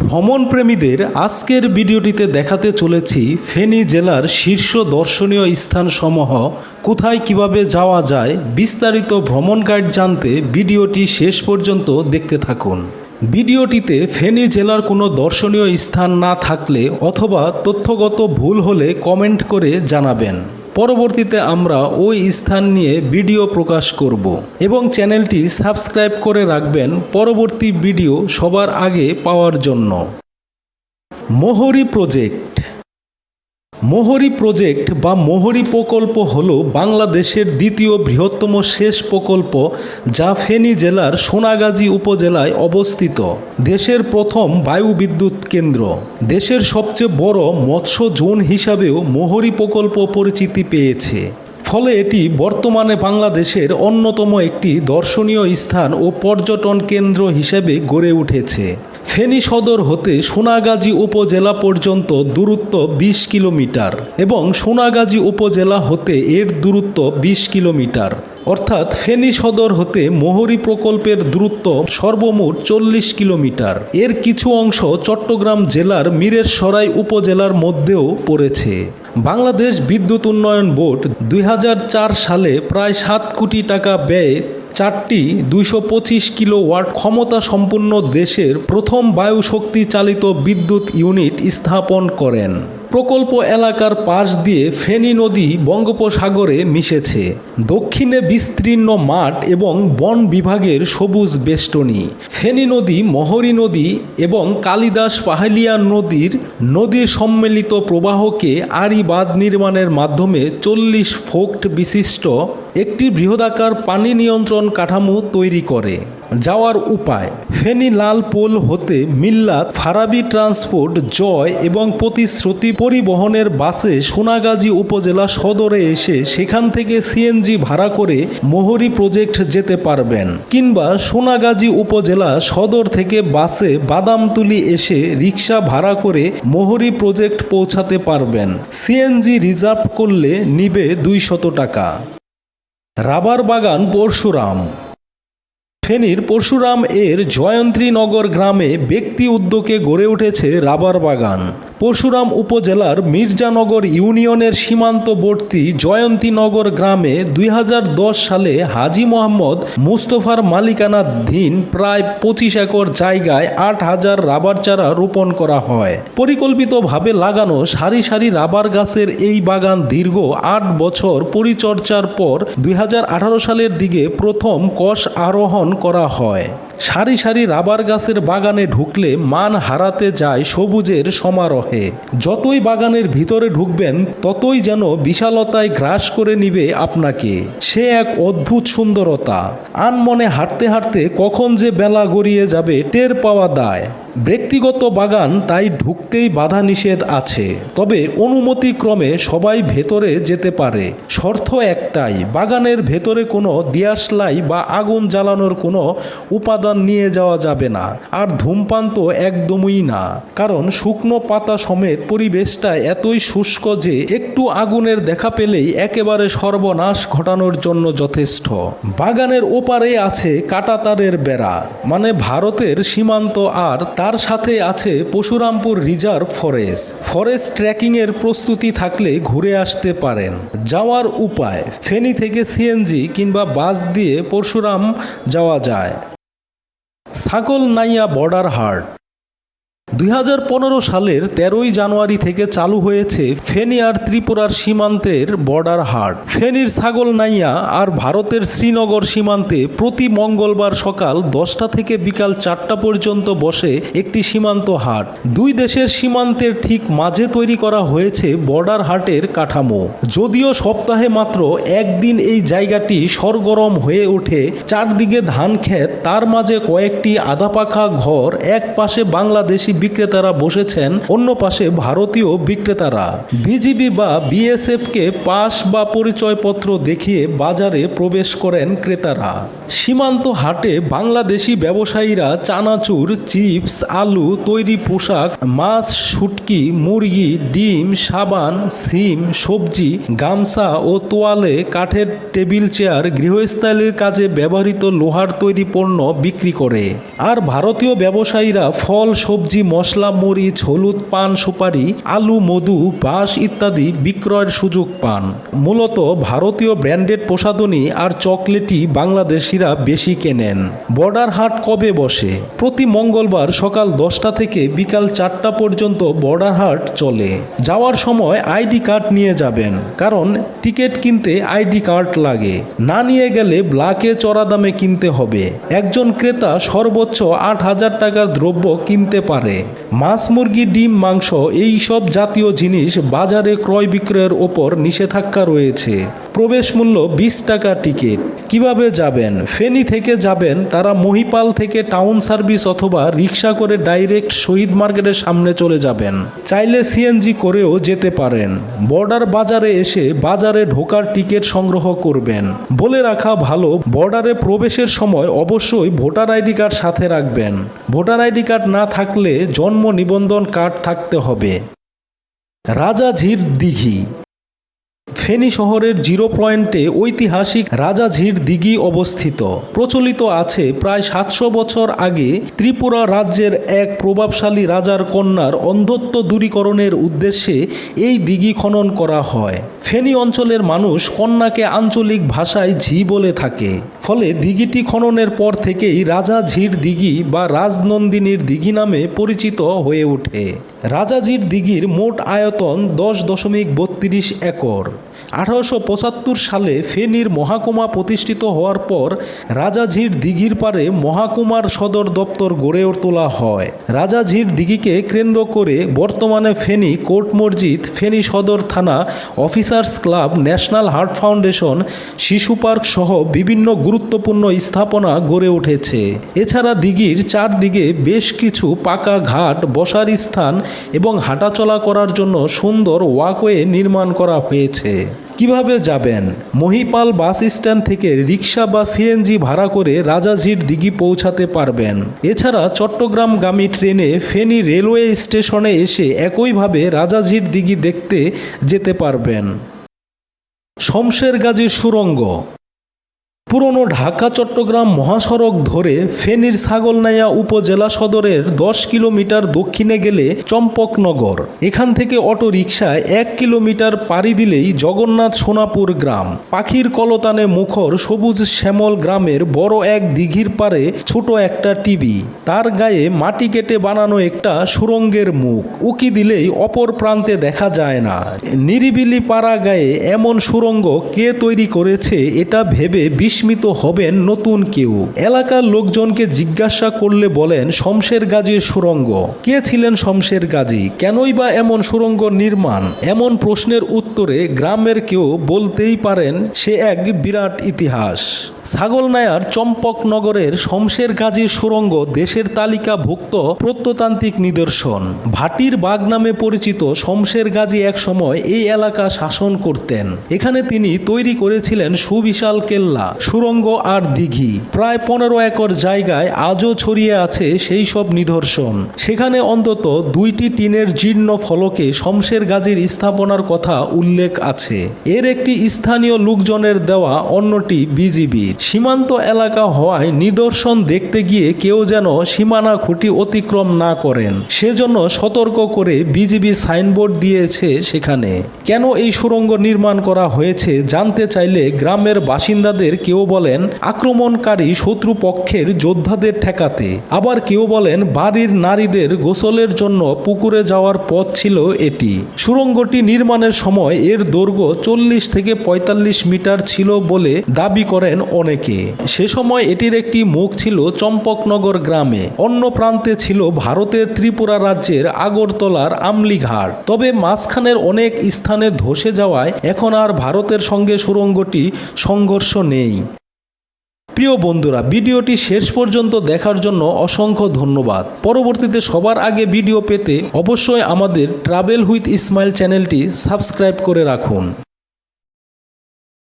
ভ্রমণপ্রেমীদের আজকের ভিডিওটিতে দেখাতে চলেছি ফেনী জেলার শীর্ষ দর্শনীয় স্থানসমূহ। কোথায় কীভাবে যাওয়া যায়, বিস্তারিত ভ্রমণ গাইড জানতে ভিডিওটি শেষ পর্যন্ত দেখতে থাকুন। ভিডিওটিতে ফেনী জেলার কোনো দর্শনীয় স্থান না থাকলে অথবা তথ্যগত ভুল হলে কমেন্ট করে জানাবেন। পরবর্তীতে আমরা ওই স্থান নিয়ে ভিডিও প্রকাশ করব এবং চ্যানেলটি সাবস্ক্রাইব করে রাখবেন পরবর্তী ভিডিও সবার আগে পাওয়ার জন্য। মোহরি প্রজেক্ট মোহরি প্রজেক্ট বা মোহরি প্রকল্প হল বাংলাদেশের দ্বিতীয় বৃহত্তম শেষ প্রকল্প যা ফেনী জেলার সোনাগাজী উপজেলায় অবস্থিত। দেশের প্রথম বায়ু বিদ্যুৎ কেন্দ্র। দেশের সবচেয়ে বড় মৎস্য জোন হিসাবেও মোহরি প্রকল্প পরিচিতি পেয়েছে। ফলে এটি বর্তমানে বাংলাদেশের অন্যতম একটি দর্শনীয় স্থান ও পর্যটন কেন্দ্র হিসেবে গড়ে উঠেছে। ফেনী সদর হতে সোনাগাজী উপজেলা পর্যন্ত দূরত্ব ২০ কিলোমিটার এবং সোনাগাজী উপজেলা হতে এর দূরত্ব ২০ কিলোমিটার। অর্থাৎ ফেনী সদর হতে মোহরি প্রকল্পের দূরত্ব সর্বমোট চল্লিশ কিলোমিটার। এর কিছু অংশ চট্টগ্রাম জেলার মিরেরসরাই উপজেলার মধ্যেও পড়েছে। বাংলাদেশ বিদ্যুৎ উন্নয়ন বোর্ড দুই হাজার চার সালে প্রায় সাত কোটি টাকা ব্যয়ে চারটি দুইশো পঁচিশ কিলো ওয়াট ক্ষমতা সম্পন্ন দেশের প্রথম বায়ুশক্তি চালিত বিদ্যুৎ ইউনিট স্থাপন করেন। প্রকল্প এলাকার পাশ দিয়ে ফেনী নদী বঙ্গোপসাগরে মিশেছে। দক্ষিণে বিস্তীর্ণ মাঠ এবং বন বিভাগের সবুজ বেষ্টনী। ফেনী নদী, মহরী নদী এবং কালিদাস পাহালিয়া নদীর নদীর সম্মিলিত প্রবাহকে আরি বাঁধ নির্মাণের মাধ্যমে চল্লিশ ফোক্ট বিশিষ্ট একটি বৃহদাকার পানি নিয়ন্ত্রণ কাঠামো তৈরি করে। যাওয়ার উপায়। ফেনী লাল পোল হতে মিল্লাত ফারাবি ট্রান্সপোর্ট, জয় এবং প্রতিশ্রুতি পরিবহনের বাসে সোনাগাজী উপজেলা সদরে এসে সেখান থেকে সিএনজি ভাড়া করে মোহরি প্রজেক্ট যেতে পারবেন। কিংবা সোনাগাজী উপজেলা সদর থেকে বাসে বাদামতুলি এসে রিক্সা ভাড়া করে মোহরি প্রজেক্ট পৌঁছাতে পারবেন। সিএনজি রিজার্ভ করলে নিবে দুইশত টাকা। রাবার বাগান পরশুরাম। ফেনীর পরশুরাম এর জয়ন্তীনগর গ্রামে ব্যক্তি উদ্যোগে গড়ে উঠেছে রাবার বাগান। পরশুরাম উপজেলার মির্জানগর ইউনিয়নের সীমান্তবর্তী জয়ন্তীনগর গ্রামে দুই হাজার দশ সালে হাজি মোহাম্মদ মুস্তফার মালিকানাধীন প্রায় পঁচিশ একর জায়গায় আট হাজার রাবার চারা রোপণ করা হয়। পরিকল্পিতভাবে লাগানো সারি সারি রাবার গাছের এই বাগান দীর্ঘ আট বছর পরিচর্যার পর দুই হাজার আঠারো সালের দিকে প্রথম কষ আরোহণ করা হয়। সারি সারি রাবার গাছের বাগানে ঢুকলে মান হারাতে যায় সবুজের সমারোহে। যতই বাগানের ভিতরে ঢুকবেন, ততই যেন বিশালতায় গ্রাস করে নিবে আপনাকে। সে এক অদ্ভুত সুন্দরতা। আনমনে হাঁটতে হাঁটতে কখন যে বেলা গড়িয়ে যাবে টের পাওয়া দায়। ব্যক্তিগত বাগান তাই ঢুকতেই বাধা নিষেধ আছে। তবে অনুমতিক্রমে সবাই ভেতরে যেতে পারে। শর্ত একটাই, বাগানের ভেতরে কোনো দিয়াশলাই বা আগুন জ্বালানোর কোনো উপাদান নিয়ে যাওয়া যাবে না, আর ধূমপান তো একদমই না। কারণ শুকনো পাতা সমেত পরিবেশটা এতই শুষ্ক যে একটু আগুনের দেখা পেলেই একেবারে সর্বনাশ ঘটানোর জন্য যথেষ্ট। বাগানের ওপারে আছে কাটাতারের বেড়া মানে ভারতের সীমান্ত, আর তার সাথে আছে পশুরামপুর রিজার্ভ ফরেস্ট। ফরেস্ট ট্রেকিংয়ের প্রস্তুতি থাকলে ঘুরে আসতে পারেন। যাওয়ার উপায়, ফেনী থেকে সিএনজি কিংবা বাস দিয়ে পরশুরাম যাওয়া যায়। ছাগল নাইয়া বর্ডার হাট। দুই হাজার পনেরো সালের তেরোই জানুয়ারি থেকে চালু হয়েছে ফেনী আর ত্রিপুরার সীমান্তের বর্ডার হাট। ফেনীর ছাগল নাইয়া আর ভারতের শ্রীনগর সীমান্তে প্রতি মঙ্গলবার সকাল দশটা থেকে বিকাল চারটা পর্যন্ত বসে একটি সীমান্ত হাট। দুই দেশের সীমান্তের ঠিক মাঝে তৈরি করা হয়েছে বর্ডার হাটের কাঠামো। যদিও সপ্তাহে মাত্র একদিন এই জায়গাটি সরগরম হয়ে ওঠে, চারদিকে ধান ক্ষেত, তার মাঝে কয়েকটি আধাপাখা ঘর, এক পাশে বাংলাদেশি বিক্রেতারা বসেছেন অন্য পাশে ভারতীয় বিক্রেতারা। বিজিবি বা বিএসএফ কে পাস বা পরিচয়পত্র দেখিয়ে বাজারে প্রবেশ করেন ক্রেতারা। সীমান্ত হাটে বাংলাদেশি ব্যবসায়ীরা চানাচুর, চিপস, আলু, তৈরি পোশাক, মাছ, শুটকি, মুরগি, ডিম, সাবান, সিম, সবজি, গামছা ও তোয়ালে, কাঠের টেবিল চেয়ার, গৃহস্থালির কাজে ব্যবহৃত লোহার তৈরি পণ্য বিক্রি করে। আর ভারতীয় ব্যবসায়ীরা ফল, সবজি মশলা, মরিচ, হলুদ পান সুপারি, আলু, মধু, বাঁশ ইত্যাদি বিক্রয়ের সুযোগ পান। মূলত ভারতীয় ব্র্যান্ডেড প্রসাধনী আর চকলেটই বাংলাদেশিরা বেশি কেনেন। বর্ডার হাট কবে বসে? প্রতি মঙ্গলবার সকাল দশটা থেকে বিকাল চারটা পর্যন্ত বর্ডার হাট চলে। যাওয়ার সময় আইডি কার্ড নিয়ে যাবেন, কারণ টিকিট কিনতে আইডি কার্ড লাগে। না নিয়ে গেলে ব্লাকে চড়া দামে কিনতে হবে। একজন ক্রেতা সর্বোচ্চ আট হাজার টাকার দ্রব্য কিনতে পারে। মাছ মুরগি ডিম মাংস এই সব জাতীয় জিনিস বাজারে ক্রয় বিক্রয়ের ওপর নিষেধাজ্ঞা রয়েছে। প্রবেশ মূল্য বিশ টাকা টিকিট। কীভাবে যাবেন? ফেনী থেকে যাবেন, তারা মহিপাল থেকে টাউন সার্ভিস অথবা রিক্সা করে ডাইরেক্ট শহীদ মার্কেটের সামনে চলে যাবেন। চাইলে সিএনজি করেও যেতে পারেন। বর্ডার বাজারে এসে বাজারে ঢোকার টিকিট সংগ্রহ করবেন। বলে রাখা ভালো, বর্ডারে প্রবেশের সময় অবশ্যই ভোটার আইডি কার্ড সাথে রাখবেন। ভোটার আইডি কার্ড না থাকলে জন্ম নিবন্ধন কার্ড থাকতে হবে। রাজাঝির দিঘি। ফেনী শহরের জিরো পয়েন্টে ঐতিহাসিক রাজাঝির দিঘি অবস্থিত। প্রচলিত আছে প্রায় সাতশো বছর আগে ত্রিপুরা রাজ্যের এক প্রভাবশালী রাজার কন্যার অন্ধত্ব দূরীকরণের উদ্দেশ্যে এই দিঘি খনন করা হয়। ফেনী অঞ্চলের মানুষ কন্যাকে আঞ্চলিক ভাষায় ঝি বলে থাকে। ফলে দিঘিটি খননের পর থেকেই রাজা ঝির দিঘি বা রাজনন্দিনীর দিঘি নামে পরিচিত হয়ে ওঠে। রাজাজির দিঘির মোট আয়তন দশ দশমিক বত্রিশ একর। আঠারোশো পঁচাত্তর সালে ফেনীর মহাকুমা প্রতিষ্ঠিত হওয়ার পর রাজাঝির দিঘির পারে মহাকুমার সদর দপ্তর গড়ে তোলা হয়। রাজাঝির দিঘিকে কেন্দ্র করে বর্তমানে ফেনী কোর্ট মসজিদ, ফেনী সদর থানা, officers club, national heart foundation, শিশু পার্ক সহ বিভিন্ন গুরুত্বপূর্ণ স্থাপনা গড়ে উঠেছে। এছাড়া দিঘির চারদিকে বেশ কিছু পাকা ঘাট, বসার স্থান এবং হাঁটাচলা করার জন্য সুন্দর ওয়াকওয়ে নির্মাণ করা হয়েছে। কীভাবে যাবেন? মহিপাল বাস স্ট্যান্ড থেকে রিক্সা বা সিএনজি ভাড়া করে রাজাঝির দিঘি পৌঁছাতে পারবেন। এছাড়া চট্টগ্রামগামী ট্রেনে ফেনী রেলওয়ে স্টেশনে এসে একইভাবে রাজাঝির দিঘি দেখতে যেতে পারবেন। শমশের গাজীর সুরঙ্গ পুরনো ঢাকা, চট্টগ্রাম মহাসড়ক ধরে ফেনীর ছাগলনাইয়া উপজেলা সদরের দশ কিলোমিটার দক্ষিণে গেলে চম্পকনগর। এখান থেকে অটো রিকশায় এক কিলোমিটার পাড়ি দিলেই জগন্নাথ সোনাপুর গ্রাম। পাখির কলতানে মুখর সবুজ শ্যামল গ্রামের বড় এক দিঘির পারে ছোট একটা টিভি। তার গায়ে মাটি কেটে বানানো একটা সুরঙ্গের মুখ। উকি দিলেই অপর প্রান্তে দেখা যায় না। নিরিবিলি পাড়া গায়ে এমন সুরঙ্গ কে তৈরি করেছে এটা ভেবে বিস্মিত হবেন নতুন কেউ। এলাকার লোকজনকে জিজ্ঞাসা করলে বলেন, শমশের গাজীর সুরঙ্গ। কে ছিলেন শমশের গাজী? কেনই বা এমন সুরঙ্গ নির্মাণ? এমন প্রশ্নের উত্তরে গ্রামের কেউ বলতেই পারেন, সে এক বিরাট ইতিহাস। ছাগলনায়ার চম্পকনগরের শমশের গাজীর সুরঙ্গ দেশের তালিকাভুক্ত প্রত্নতান্ত্রিক নিদর্শন। ভাটির বাগ নামে পরিচিত শমশের গাজী এক সময় এই এলাকা শাসন করতেন। এখানে তিনি তৈরি করেছিলেন সুবিশাল কেল্লা। সুরঙ্গ আর দিঘি। প্রায় পনেরো একর জায়গায় আজও ছড়িয়ে আছে সেই সব নিদর্শন। সেখানে অন্তত দুইটি টিনের জীর্ণ ফলকে শমশের গাজীর স্থাপনার কথা উল্লেখ আছে। এর একটি স্থানীয় লোকজনের দেওয়া, অন্যটি বিজিবির। সীমান্ত এলাকা হওয়ায় নিদর্শন দেখতে গিয়ে কেউ যেন সীমানা খুঁটি অতিক্রম না করেন। সেজন্য সতর্ক করে বিজিবি সাইনবোর্ড দিয়েছে সেখানে। কেন এই সুরঙ্গ নির্মাণ করা হয়েছে জানতে চাইলে গ্রামের বাসিন্দাদের কেউ বলেন, আক্রমণকারী শত্রু পক্ষের যোদ্ধাদের ঠেকাতে। আবার কেউ বলেন, বাড়ির নারীদের গোসলের জন্য পুকুরে যাওয়ার পথ ছিল এটি। সুরঙ্গটি নির্মাণের সময় এর দৈর্ঘ্য চল্লিশ থেকে পঁয়তাল্লিশ মিটার ছিল বলে দাবি করেন অনেকে। সে সময় এটির একটি মুখ ছিল চম্পকনগর গ্রামে। অন্য প্রান্তে ছিল ভারতের ত্রিপুরা রাজ্যের আগরতলার আমলিঘাট। তবে মাঝখানের অনেক স্থানে ধসে যাওয়ায় এখন আর ভারতের সঙ্গে সুরঙ্গটি সংঘর্ষ নেই। প্রিয় বন্ধুরা, ভিডিওটি শেষ পর্যন্ত দেখার জন্য অসংখ্য ধন্যবাদ। পরবর্তীতে সবার আগে ভিডিও পেতে অবশ্যই আমাদের ট্রাভেল উইথ ইসমাইল চ্যানেলটি সাবস্ক্রাইব করে রাখুন।